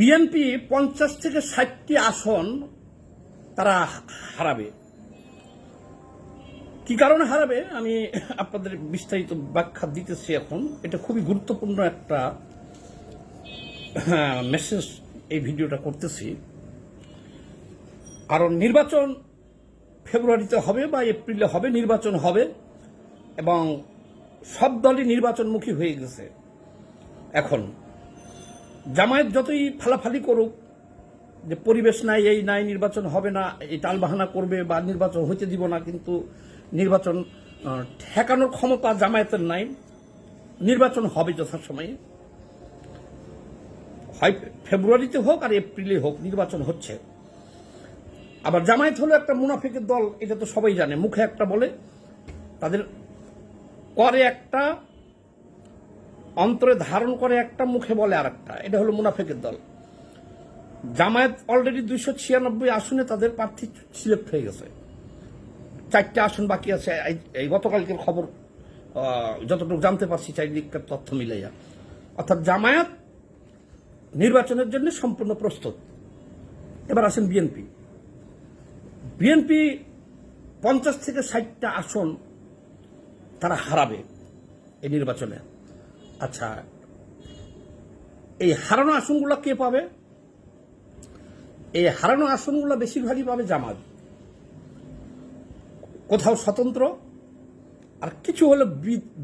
BNP পঞ্চাশ থেকে ষাটটি আসন তারা হারাবে। কি কারণে হারাবে? আমি আপনাদের বিস্তারিত ব্যাখ্যা দিতেছি এখন। এটা খুবই গুরুত্বপূর্ণ একটা মেসেজ এই ভিডিওটা করতেছি। কারণ নির্বাচন ফেব্রুয়ারিতে হবে বা এপ্রিলে হবে, নির্বাচন হবে এবং সব দলই নির্বাচনমুখী হয়ে গেছে। এখন জামায়াত যতই ফালাফালি করুক, যে পরিবেশ নাই, এই নাই, নির্বাচন হবে না, এই টালবাহানা করবে বা নির্বাচন হইতে দিব না, কিন্তু নির্বাচন ঠেকানোর ক্ষমতা জামায়াতের নাই। নির্বাচন হবে যথাসময়ে। হয় ফেব্রুয়ারিতে হোক আর এপ্রিলে হোক, নির্বাচন হচ্ছে। আবার জামায়াত হলো একটা মুনাফিকের দল, এটা তো সবাই জানে। মুখে একটা বলে, তাদের করে একটা অন্তরে ধারণ করে একটা, মুখে বলে আর একটা এটা হলো মুনাফেকের দল। জামায়াত অলরেডি দুইশো ছিয়ানব্বই আসনে তাদের প্রার্থী সিলেক্ট হয়ে গেছে। চারটে আসন বাকি আছে। এই- গতকালকের খবর যতটুকু জানতে পারছি, চারিদিককার তথ্য মিলাইয়া। অর্থাৎ জামায়াত নির্বাচনের জন্য সম্পূর্ণ প্রস্তুত। এবার আসেন বিএনপি বিএনপি পঞ্চাশ থেকে ষাটটা আসন তারা হারাবে এই নির্বাচনে। আচ্ছা এই হারানো আসনগুলো কে পাবে? এই হারানো আসনগুলো বেশিরভাগই পাবে জামাত। কোথাও স্বতন্ত্র, আর কিছু হলে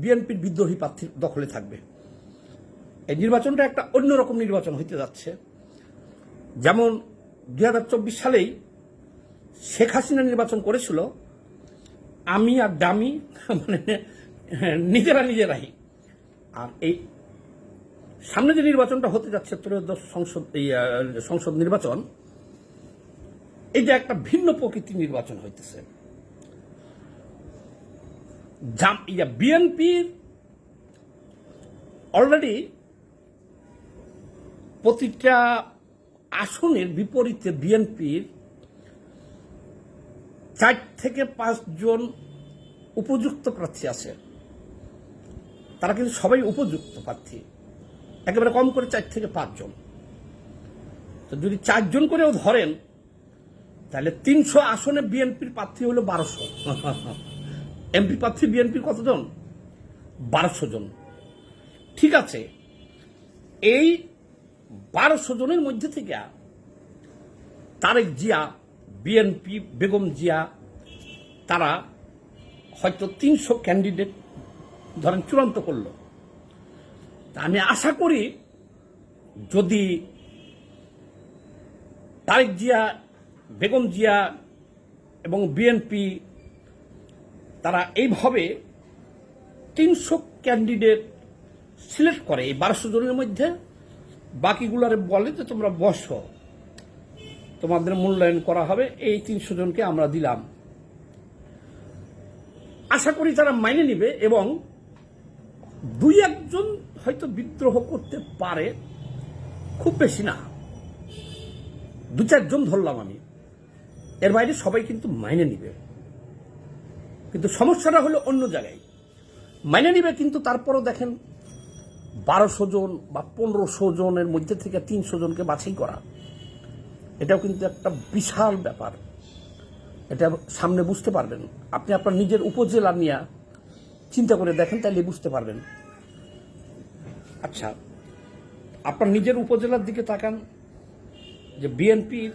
বিএনপির বিদ্রোহী প্রার্থীর দখলে থাকবে। এই নির্বাচনটা একটা অন্যরকম নির্বাচন হইতে যাচ্ছে। যেমন দু হাজার চব্বিশ সালেই শেখ হাসিনা নির্বাচন করেছিল, আমি আর দামি মানে নিজেরা নিজেরাই। আর এই সামনে যে নির্বাচনটা হতে যাচ্ছে ত্রয়োদশ সংসদ, এই সংসদ নির্বাচন এটা একটা ভিন্ন প্রকৃতির নির্বাচন হইতেছে। বিএনপির অলরেডি প্রতিটা আসনের বিপরীতে বিএনপির চার থেকে পাঁচজন উপযুক্ত প্রার্থী আছে। তারা কিন্তু সবাই উপযুক্ত প্রার্থী। একেবারে কম করে চার থেকে পাঁচজন। তো যদি চারজন করেও ধরেন, তাহলে তিনশো আসনে বিএনপির প্রার্থী হলো বারোশো। এমপি প্রার্থী বিএনপির কতজন? বারোশো জন। ঠিক আছে, এই বারোশো জনের মধ্যে থেকে তারেক জিয়া, বিএনপি, বেগম জিয়া, তারা হয়তো তিনশো ক্যান্ডিডেট ধরেন চূড়ান্ত করল। তা আমি আশা করি যদি তারেক জিয়া, বেগম জিয়া এবং বিএনপি তারা এইভাবে তিনশো ক্যান্ডিডেট সিলেক্ট করে এই বারোশো জনের মধ্যে, বাকিগুলারে বলে যে তোমরা বসো। তোমাদের মূল্যায়ন করা হবে, এই তিনশো জনকে আমরা দিলাম। আশা করি তারা মাইনে নিবে এবং দুই একজন হয়তো বিদ্রোহ করতে পারে, খুব বেশি না। দু চারজন ধরলাম আমি। এর বাইরে সবাই কিন্তু মাইনে নিবে। কিন্তু সমস্যাটা হলো অন্য জায়গায়। মাইনে নিবে কিন্তু তারপরও দেখেন, বারোশো জন বা পনেরোশো জনের মধ্যে থেকে তিনশো জনকে বাছাই করা, এটাও কিন্তু একটা বিশাল ব্যাপার। এটা সামনে বুঝতে পারবেন। আপনি আপনার নিজের উপজেলা নিয়ে চিন্তা করে দেখেন তাহলে বুঝতে পারবেন। আচ্ছা আপনার নিজের উপজেলার দিকে তাকান, যে বিএনপির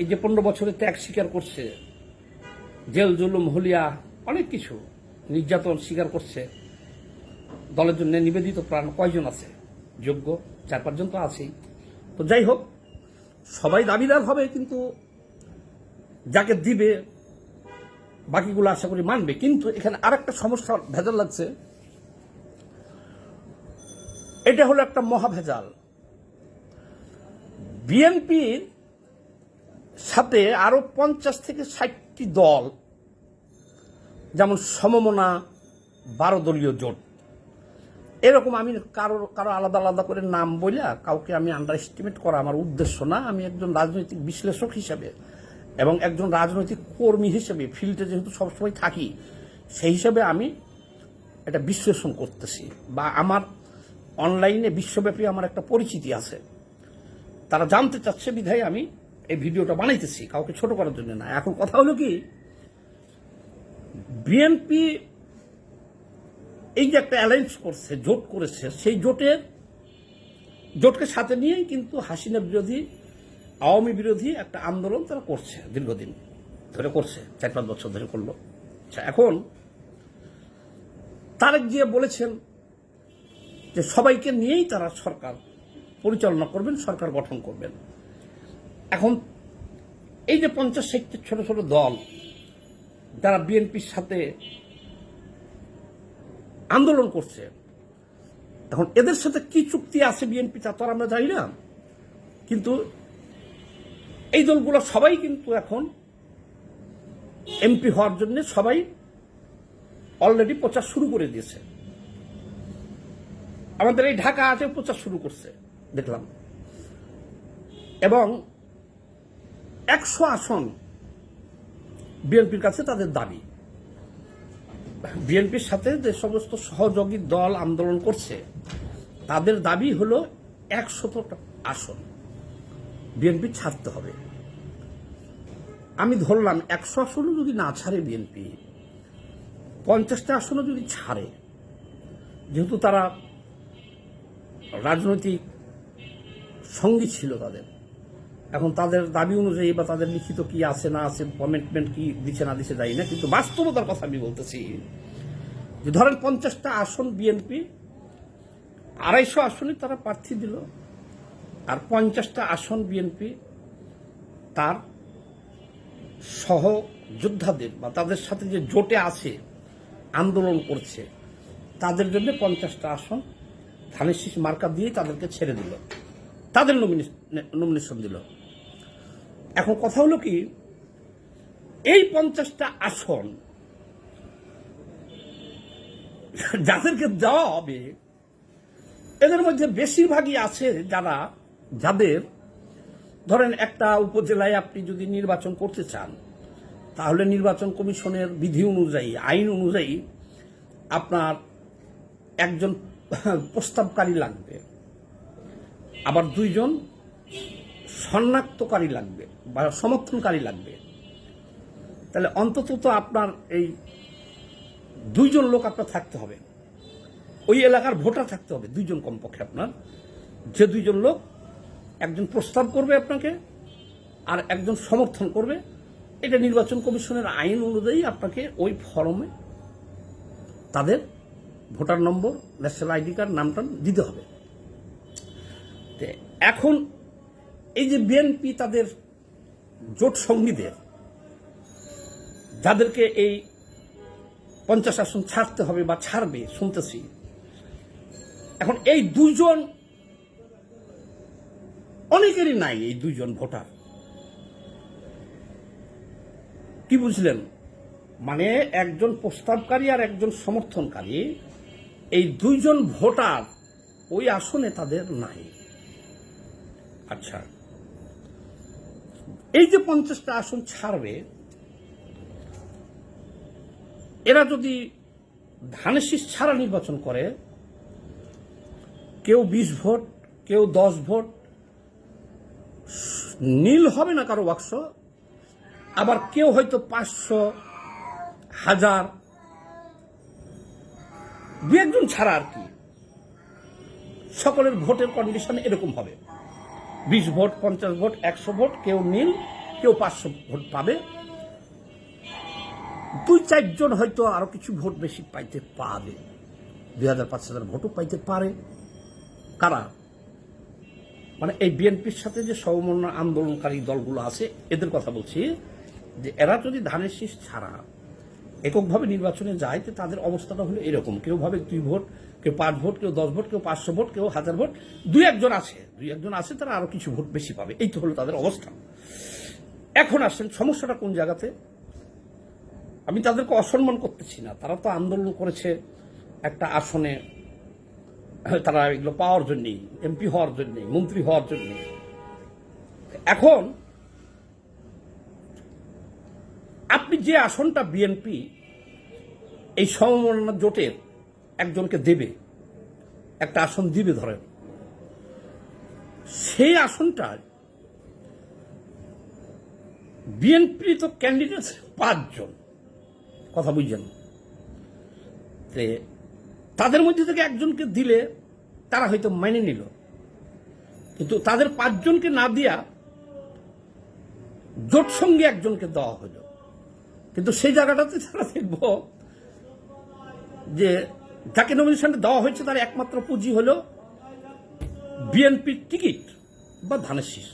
এই যে পনেরো বছরে ত্যাগ স্বীকার করছে, জেল, জুলুম, হলিয়া, অনেক কিছু নির্যাতন স্বীকার করছে। দলের জন্য নিবেদিত প্রাণ কয়জন আছে? যোগ্য চার পাঁচজন তো আছেই। তো যাই হোক, সবাই দাবিদার হবে, কিন্তু যাকে দিবে বাকিগুলো আশা করি মানবে। কিন্তু এখানে আরেকটা সমস্যা ভেজাল লাগছে। এটা হলো একটা মহা ভেজাল। বিএনপির সাথে আরও পঞ্চাশ থেকে ষাটটি দল, যেমন সমমনা, বারো দলীয় জোট। এরকম আমি কারও কারও আলাদা আলাদা করে নাম বইলা কাউকে আমি আন্ডার এস্টিমেট করা আমার উদ্দেশ্য না। আমি একজন রাজনৈতিক বিশ্লেষক হিসেবে। এবং একজন রাজনৈতিক কর্মী হিসেবে ফিল্ডে যেহেতু সবসময় থাকি, সেই হিসাবে আমি এটা বিশ্লেষণ করতেছি বা আমার অনলাইনে বিশ্বব্যাপী আমার একটা পরিচিতি আছে। তারা জানতে চাচ্ছে, বিধায় আমি এই ভিডিওটা বানাইতেছি, কাউকে ছোট করার জন্য না। এখন কথা হলো কি বিএনপি এই যে একটা অ্যালায়েন্স করছে, জোট করেছে, সেই জোটের, জোটকে সাথে নিয়েই কিন্তু হাসিনা বিরোধী আওয়ামী বিরোধী একটা আন্দোলন তারা করছে, দীর্ঘদিন ধরে করছে, চার পাঁচ বছর ধরে করল। আচ্ছা এখন তারেক জিয়া বলেছেন যে সবাইকে নিয়েই তারা সরকার পরিচালনা করবেন, সরকার গঠন করবেন। এখন এই যে পঞ্চাশ ষাটটি ছোট ছোট দল যারা বিএনপির সাথে আন্দোলন করছে এখন এদের সাথে কি চুক্তি আছে বিএনপি তা তো আমরা জানি না। কিন্তু এই দলগুলো সবাই কিন্তু এখন এমপি হওয়ার জন্য সবাই অলরেডি প্রচার শুরু করে দিয়েছে। আমাদের এই ঢাকা আটে প্রচার শুরু করছে, দেখলাম। এবং একশো আসন বিএনপির কাছে তাদের দাবি। বিএনপির সাথে যে সমস্ত সহযোগী দল আন্দোলন করছে, তাদের দাবি হলো একশত আসন। বিএনপি ছাড়তে হবে। আমি ধরলাম একশো আসনও যদি না ছাড়ে বিএনপি, পঞ্চাশটা আসনও যদি ছাড়ে, যেহেতু তারা রাজনৈতিক সঙ্গী ছিল তাদের। এখন তাদের দাবি অনুযায়ী বা তাদের লিখিত কি আছে, না আছে কমিটমেন্ট কি দিচ্ছে না দিচ্ছে যাই না, কিন্তু বাস্তবতার কথা আমি বলতেছি যে ধরেন পঞ্চাশটা আসন বিএনপি, আড়াইশো আসনে তারা প্রার্থী দিল। আর পঞ্চাশটা আসন বিএনপি তার সহ যোদ্ধাদের বা তাদের সাথে যে জোটে আছে, আন্দোলন করছে, তাদের জন্য পঞ্চাশটা আসন ধানের শীষ মার্কা দিয়ে তাদেরকে ছেড়ে দিল। তাদের নমিনেশন দিল। এখন কথা হলো কি, এই পঞ্চাশটা আসন যাদেরকে দেওয়া হবে, এদের মধ্যে বেশিরভাগই আছে যারা যাদের, ধরেন একটা উপজেলায় আপনি যদি নির্বাচন করতে চান, তাহলে নির্বাচন কমিশনের বিধি অনুযায়ী, আইন অনুযায়ী আপনার একজন প্রস্তাবকারী লাগবে, আবার দুইজন শনাক্তকারী লাগবে বা সমর্থনকারী লাগবে। তাহলে অন্তত তো আপনার এই দুইজন লোক আপনার থাকতে হবে। ওই এলাকার ভোটার থাকতে হবে, দুইজন কমপক্ষে আপনার। যে দুইজন লোক একজন প্রস্তাব করবে আপনাকে আর একজন সমর্থন করবে, এটা নির্বাচন কমিশনের আইন অনুযায়ী আপনাকে ওই ফর্মে তাদের voter number, national ID card, নামটাম দিতে হবে। এখন এই যে বিএনপি তাদের জোট সঙ্গীদের, যাদেরকে এই পঞ্চাশ আসন ছাড়তে হবে বা ছাড়বে শুনতেছি, এখন এই দুইজন অনেকেরই নাই এই দুইজন ভোটার। কি বুঝলেন? মানে একজন প্রস্তাবকারী আর একজন সমর্থনকারী, এই দুইজন ভোটার ওই আসনে তাদের নাই। আচ্ছা এই যে পঞ্চাশটা আসন ছাড়বে, এরা যদি ধানের শীষ ছাড়া নির্বাচন করে, কেউ বিশ ভোট, কেউ দশ ভোট নীল হবে না কারও বাক্স? আবার কেউ হয়তো পাঁচশো, হাজার। দু একজন ছাড়া আর কি। সকলের ভোটের কন্ডিশন এরকম হবে। বিশ ভোট, পঞ্চাশ ভোট, একশো ভোট, কেউ নীল, কেউ পাঁচশো ভোট পাবে। দুই চারজন হয়তো আরও কিছু ভোট বেশি পাইতে পারে। দুই হাজার পাঁচ হাজার ভোটও পাইতে পারে। কারা? মানে এই বিএনপির সাথে যে সমন্বয় আন্দোলনকারী দলগুলো আছে, এদের কথা বলছি যে এরা যদি ধানের শীষ ছাড়া এককভাবে নির্বাচনে যায়, তো তাদের অবস্থাটা হলো এরকম। কেউ ভাবে দুই ভোট, কেউ পাঁচ ভোট, কেউ দশ ভোট, কেউ পাঁচশো ভোট, কেউ হাজার ভোট, দুই একজন আছে। দুই একজন আছে, তারা আরও কিছু ভোট বেশি পাবে। এই তো হলো তাদের অবস্থা। এখন আসেন, সমস্যাটা কোন জায়গাতে? আমি তাদেরকে অসম্মান করতেছি না। তারা তো আন্দোলন করেছে একটা আসনে তারা এগুলো পাওয়ার জন্যই, এমপি হওয়ার জন্যই, মন্ত্রী হওয়ার জন্যই। এখন আপনি যে আসনটা বিএনপি এই সমমনা জোটের একজনকে দেবে, একটা আসন দিবে ধরেন, সেই আসনটা বিএনপি তো ক্যান্ডিডেট পাঁচজন, কথা বুঝছেন? তাদের মধ্যে থেকে একজনকে দিলে তারা হয়তো মেনে নিল। কিন্তু তাদের পাঁচজনকে না দিয়া জোট সঙ্গে একজনকে দেওয়া হলো। কিন্তু সেই জায়গাটাতে তারা দেখব যে যাকে নমিনেশনটা দেওয়া হয়েছে তার একমাত্র পুঁজি হলো বিএনপির টিকিট বা ধানের শীষ।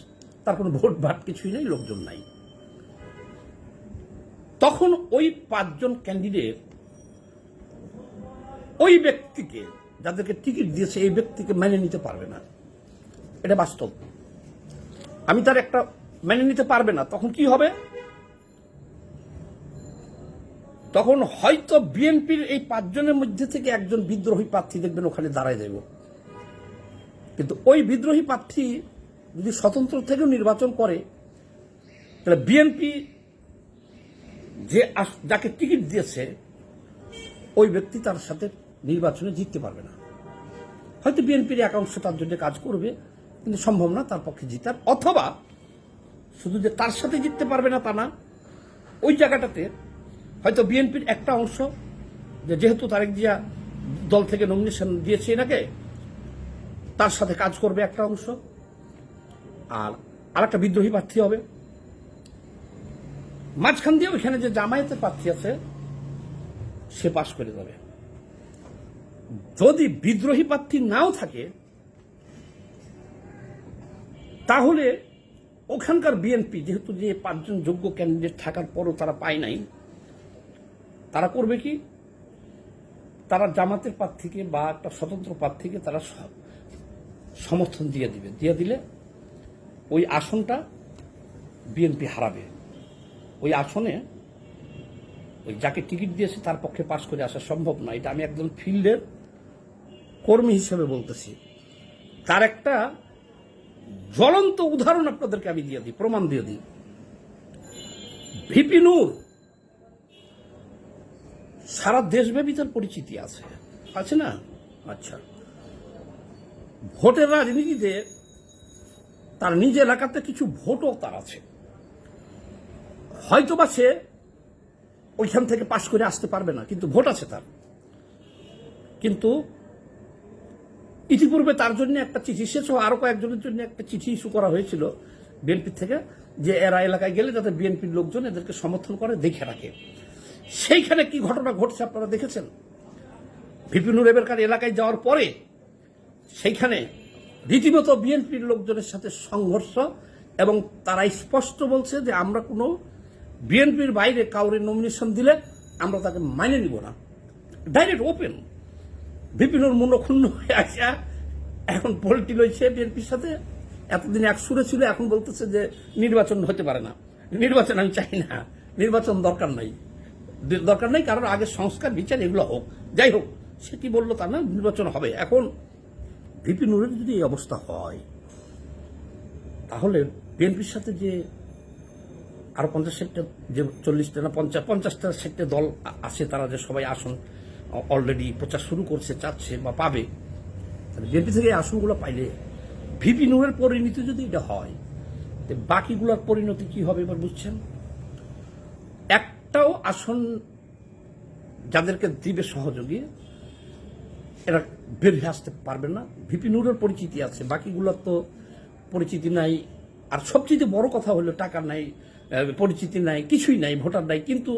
তার কোনো ভোট ভাট কিছুই নেই, লোকজন নাই। তখন ওই পাঁচজন ক্যান্ডিডেট ওই ব্যক্তিকে যাদেরকে টিকিট দিয়েছে, এই ব্যক্তিকে মেনে নিতে পারবে না। এটা বাস্তব। আমি তার একটা মেনে নিতে পারবে না, তখন কি হবে? তখন হয়তো বিএনপির এই পাঁচজনের মধ্যে থেকে একজন বিদ্রোহী প্রার্থী দেখবেন ওখানে দাঁড়ায় যাবে কিন্তু ওই বিদ্রোহী প্রার্থী যদি স্বতন্ত্র থেকেও নির্বাচন করে, তাহলে বিএনপি যে যাকে টিকিট দিয়েছে, ওই ব্যক্তি তার সাথে নির্বাচনে জিততে পারবে না। হয়তো বিএনপির একাংশ তার জন্য কাজ করবে, কিন্তু সম্ভব না তার পক্ষে জিতার। অথবা শুধু যে তার সাথে জিততে পারবে না তা না, ওই জায়গাটাতে হয়তো বিএনপির একটা অংশ যে যেহেতু তারেক জিয়া দল থেকে নমিনেশন দিয়েছে এনাকে, তার সাথে কাজ করবে একটা অংশ, আর আরেকটা বিদ্রোহী প্রার্থী হবে। মাঝখান দিয়ে ওইখানে যে জামায়াতের প্রার্থী আছে, সে পাশ করে যাবে। যদি বিদ্রোহী প্রার্থী নাও থাকে, তাহলে ওখানকার বিএনপি যেহেতু যে পাঁচজন যোগ্য ক্যান্ডিডেট থাকার পরও তারা পায় নাই, তারা করবে কি? তারা জামাতের প্রার্থীকে বা একটা স্বতন্ত্র প্রার্থীকে তারা সমর্থন দিয়ে দিবে। দিয়ে দিলে ওই আসনটা বিএনপি হারাবে। ওই আসনে ওই যাকে টিকিট দিয়েছে তার পক্ষে পাশ করে আসা সম্ভব না এটা আমি একজন ফিল্ডের কর্মী হিসেবে বলতেছি। তার একটা জ্বলন্ত উদাহরণ আপনাদেরকে আমি দিয়ে দিই, প্রমাণ দিয়ে দিই। ভিপি নূর, সারা দেশব্যাপী তার পরিচিতি আছে। আছে না? আচ্ছা। ভোটের রাজনীতিতে তার নিজ এলাকাতে কিছু ভোটও তার আছে। হয়তোবা সে ওইখান থেকে পাশ করে আসতে পারবে না, কিন্তু ভোট আছে তার। কিন্তু ইতিপূর্বে তার জন্য একটা চিঠি, সে সহ আরও কয়েকজনের জন্য একটা চিঠি ইস্যু করা হয়েছিল বিএনপি থেকে, যে এরা এলাকায় গেলে যাতে বিএনপির লোকজন এদেরকে সমর্থন করে, দেখে রাখে। সেইখানে কি ঘটনা ঘটছে আপনারা দেখেছেন? বিপিনুর রেবেরকার এলাকায় যাওয়ার পরে সেইখানে রীতিমতো বিএনপির লোকজনের সাথে সংঘর্ষ এবং তারা স্পষ্ট বলছে যে আমরা কোনো বিএনপির বাইরে কাউরে নমিনেশন দিলে আমরা তাকে মাইনে নিব না। ডাইরেক্ট ওপেন বিপিনুর মনক্ষুণ্ণ হয়ে আসা এখন পোলটি লইছে বিএনপির সাথে। এতদিন এক সুরে ছিল এখন বলতেছে যে নির্বাচন হতে পারে না। নির্বাচন আমি চাই না। নির্বাচন দরকার নাই। দরকার নাই কারণ আগে সংস্কার, বিচার এগুলো হোক। যাই হোক, সে কি বলল তা না, নির্বাচন হবে। এখন ভিপি নুরের যদি এই অবস্থা হয়, তাহলে বিএনপির সাথে যে আরও পঞ্চাশ ষাটটা, যে চল্লিশটা না পঞ্চাশ পঞ্চাশটা ষাটটা দল আছে, তারা যে সবাই আসন। অলরেডি প্রচার শুরু করছে, চাচ্ছে বা পাবে, তাহলে বিএনপি থেকে এই আসনগুলো পাইলে ভিপি নুরের পরিণতি যদি এটা হয়, তো বাকিগুলোর পরিণতি কি হবে এবার বুঝছেন? একটাও আসন যাদেরকে দিবে সহযোগী, এরা বের হয়ে আসতে পারবে না। ভিপি নুরের পরিচিতি আছে, বাকিগুলোর তো পরিচিতি নাই। আর সবচেয়ে বড় কথা হলো টাকা নাই পরিচিতি নাই, কিছুই নাই, ভোটার নাই। কিন্তু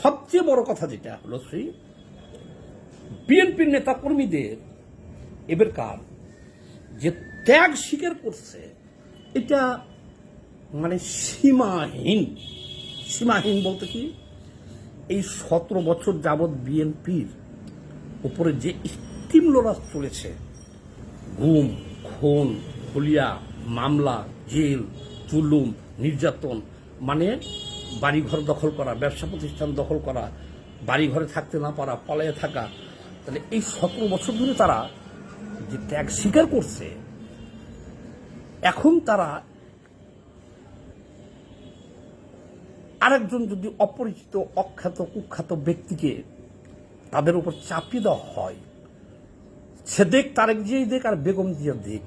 সবচেয়ে বড় কথা যেটা হলো সেই বিএনপির নেতা কর্মীদের এবারকার যে ত্যাগ স্বীকার করছে, এটা মানে সীমাহীন। সীমাহীন বলতে কি? এই সতেরো বছর যাবৎ বিএনপির উপরে যে স্টিমলোরা চলেছে, গুম, খুন হলিয়া মামলা, জেল, জুলুম, নির্যাতন মানে বাড়িঘর দখল করা, ব্যবসা প্রতিষ্ঠান দখল করা, বাড়িঘরে থাকতে না পারা পলায়ে থাকা তাহলে এই সতেরো বছর ধরে তারা যে ত্যাগ স্বীকার করছে, এখন তারা আরেকজন যদি অপরিচিত, অখ্যাত, কুখ্যাত ব্যক্তিকে তাদের উপর চাপিয়ে দেওয়া হয়, সে দেখ, তারেক জিয়াই দেখ আর বেগম জিয়া দেখ,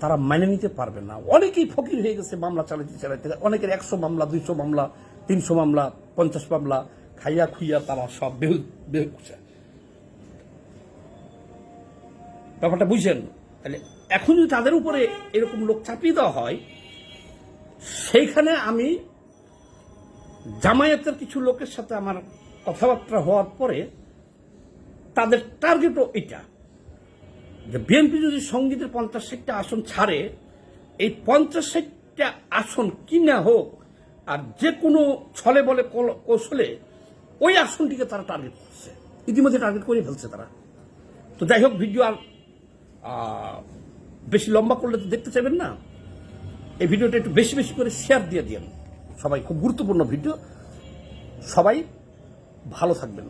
তারা মেনে নিতে পারবে না। অনেকেই ফকির হয়ে গেছে মামলা চালাইতে চালাইতে। অনেকের একশো মামলা, দুইশো মামলা, তিনশো মামলা, পঞ্চাশ মামলা, খাইয়া খুইয়া তারা সব বেহু বেহু ব্যাপারটা বুঝছেন তাহলে এখন যদি তাদের উপরে এরকম লোক চাপিয়ে দেওয়া হয়, সেইখানে আমি জামায়াতের কিছু লোকের সাথে আমার কথাবার্তা হওয়ার পরে তাদের টার্গেটও এটা যে বিএনপি যদি সঙ্গীতের পঞ্চাশ ষাটটা আসন ছাড়ে, এই পঞ্চাশ ষাটটা আসন কি না হোক, আর যে কোনো ছলে বলে কৌশলে ওই আসনটিকে তারা টার্গেট করছে। ইতিমধ্যে টার্গেট করে ফেলছে তারা। তো যাই হোক, ভিডিও আর বেশি লম্বা করলে তো দেখতে চাইবেন না। এই ভিডিওটা একটু বেশি বেশি করে শেয়ার দিয়ে দিন সবাই, খুব গুরুত্বপূর্ণ ভিডিও। সবাই ভালো থাকবেন।